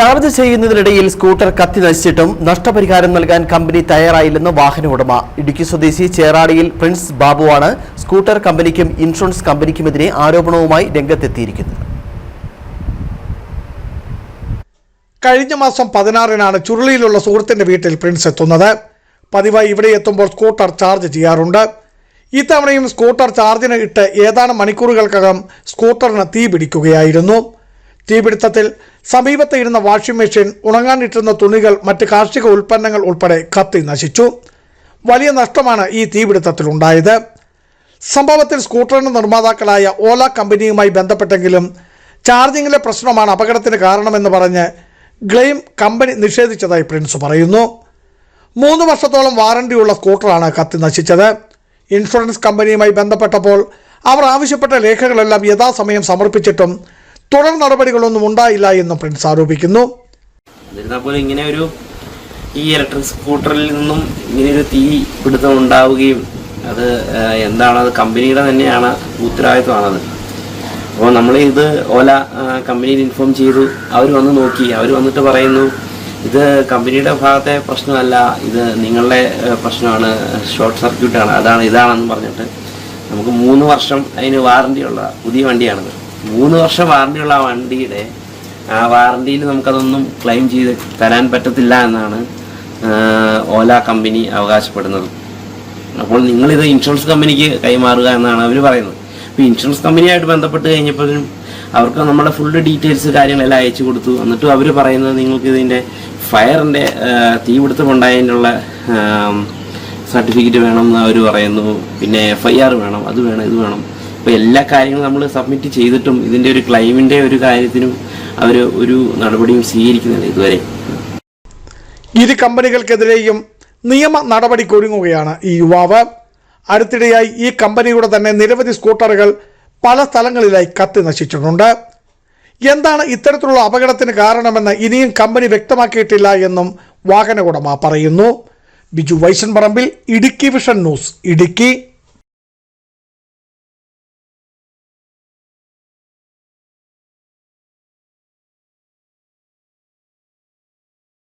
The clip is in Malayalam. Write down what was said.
ചാർജ് ചെയ്യുന്നതിനിടയിൽ സ്കൂട്ടർ കത്തി നശിച്ചിട്ടും നഷ്ടപരിഹാരം നൽകാൻ കമ്പനി തയ്യാറായില്ലെന്ന് വാഹന ഉടമ. ഇടുക്കി സ്വദേശി ചേറാടിയിൽ പ്രിൻസ് ബാബുവാണ് സ്കൂട്ടർ കമ്പനിക്കും ഇൻഷുറൻസ് കമ്പനിക്കുമെതിരെ ആരോപണവുമായി രംഗത്തെത്തിയിരിക്കുന്നത്. കഴിഞ്ഞ മാസം പതിനാറിനാണ് ചുരുളിയിലുള്ള സുഹൃത്തിന്റെ വീട്ടിൽ പ്രിൻസ് എത്തുന്നത്. പതിവായി ഇവിടെ എത്തുമ്പോൾ സ്കൂട്ടർ ചാർജ് ചെയ്യാറുണ്ട്. ഇത്തവണയും സ്കൂട്ടർ ചാർജിന് ഇട്ട് ഏതാനും മണിക്കൂറുകൾക്കകം സ്കൂട്ടറിന് തീ പിടിക്കുകയായിരുന്നു തീപിടുത്തത്തിൽ സമീപത്ത് ഇരുന്ന വാഷിംഗ് മെഷീൻ ഉണങ്ങാനിട്ടിരുന്ന തുണികൾ മറ്റ് കാർഷിക ഉൽപ്പന്നങ്ങൾ ഉൾപ്പെടെ കത്തി നശിച്ചു. വലിയ നഷ്ടമാണ് ഈ തീപിടുത്തത്തിലുണ്ടായത്. സംഭവത്തിൽ സ്കൂട്ടറിന് നിർമ്മാതാക്കളായ ഓല കമ്പനിയുമായി ബന്ധപ്പെട്ടെങ്കിലും ചാർജിങ്ങിലെ പ്രശ്നമാണ് അപകടത്തിന് കാരണമെന്ന് പറഞ്ഞ് ഗ്ലെയിം കമ്പനി നിഷേധിച്ചതായി പ്രിൻസ് പറയുന്നു. മൂന്ന് വർഷത്തോളം വാറണ്ടിയുള്ള സ്കൂട്ടറാണ് കത്തി നശിച്ചത്. ഇൻഷുറൻസ് കമ്പനിയുമായി ബന്ധപ്പെട്ടപ്പോൾ അവർ ആവശ്യപ്പെട്ട രേഖകളെല്ലാം യഥാസമയം സമർപ്പിച്ചിട്ടും തുടർ നടപടികളൊന്നും ഉണ്ടായില്ല എന്നും പ്രിൻസ് ആരോപിക്കുന്നു. ഇങ്ങനെ ഒരു ഈ ഇലക്ട്രിക് സ്കൂട്ടറിൽ നിന്നും ഇങ്ങനെ ഒരു തീ പിടുത്തം ഉണ്ടാവുകയും അത് എന്താണ് അത് കമ്പനിയുടെ തന്നെയാണ് ഉത്തരവാദിത്വമാണത്. അപ്പോൾ നമ്മൾ ഇത് ഓല കമ്പനിയിൽ ഇൻഫോം ചെയ്തു. അവർ വന്ന് നോക്കി. അവർ വന്നിട്ട് പറയുന്നു ഇത് കമ്പനിയുടെ ഭാഗത്തെ പ്രശ്നമല്ല ഇത് നിങ്ങളുടെ പ്രശ്നമാണ് ഷോർട്ട് സർക്യൂട്ടാണ് അതാണ് ഇതാണെന്ന് പറഞ്ഞിട്ട് നമുക്ക് മൂന്ന് വർഷം അതിന് വാറണ്ടിയുള്ള പുതിയ വണ്ടിയാണത്. മൂന്ന് വർഷം വാറണ്ടിയുള്ള ആ വണ്ടിയുടെ ആ വാറണ്ടിയിൽ നമുക്കതൊന്നും ക്ലെയിം ചെയ്ത് തരാൻ പറ്റത്തില്ല എന്നാണ് ഓല കമ്പനി അവകാശപ്പെടുന്നത്. അപ്പോൾ നിങ്ങളിത് ഇൻഷുറൻസ് കമ്പനിക്ക് കൈമാറുക എന്നാണ് അവർ പറയുന്നത്. അപ്പോൾ ഇൻഷുറൻസ് കമ്പനിയായിട്ട് ബന്ധപ്പെട്ട് കഴിഞ്ഞപ്പോഴും അവർക്ക് നമ്മുടെ ഫുൾ ഡീറ്റെയിൽസ് കാര്യങ്ങളെല്ലാം അയച്ചു കൊടുത്തു. എന്നിട്ടും അവർ പറയുന്നത് നിങ്ങൾക്ക് ഇതിന്റെ ഫയറിന്റെ തീപിടുത്തമുണ്ടായതിനുള്ള സർട്ടിഫിക്കറ്റ് വേണം എന്ന് അവർ പറയുന്നു. പിന്നെ എഫ് ഐ ആർ വേണം അത് വേണം ഇത് വേണം. അപ്പോൾ എല്ലാ കാര്യങ്ങളും നമ്മൾ സബ്മിറ്റ് ചെയ്തിട്ടും ഇതിന്റെ ഒരു ക്ലെയിമിന്റെ ഒരു കാര്യത്തിനും അവർ ഒരു നടപടിയും സ്വീകരിക്കുന്നില്ല ഇതുവരെ. ഇരു കമ്പനികൾക്കെതിരെയും നിയമ നടപടിക്കൊരുങ്ങുകയാണ് ഈ യുവാവ്. അടുത്തിടെയായി ഈ കമ്പനിയുടെ തന്നെ നിരവധി സ്കൂട്ടറുകൾ പല സ്ഥലങ്ങളിലായി കത്തി നശിച്ചിട്ടുണ്ട്. എന്താണ് ഇത്തരത്തിലുള്ള അപകടത്തിന് കാരണമെന്ന് ഇനിയും കമ്പനി വ്യക്തമാക്കിയിട്ടില്ല എന്നും വാഹന ഉടമ പറയുന്നു. ബിജു വൈശൻ പറമ്പിൽ ഇടുക്കി വിഷൻ ന്യൂസ് ഇടുക്കി.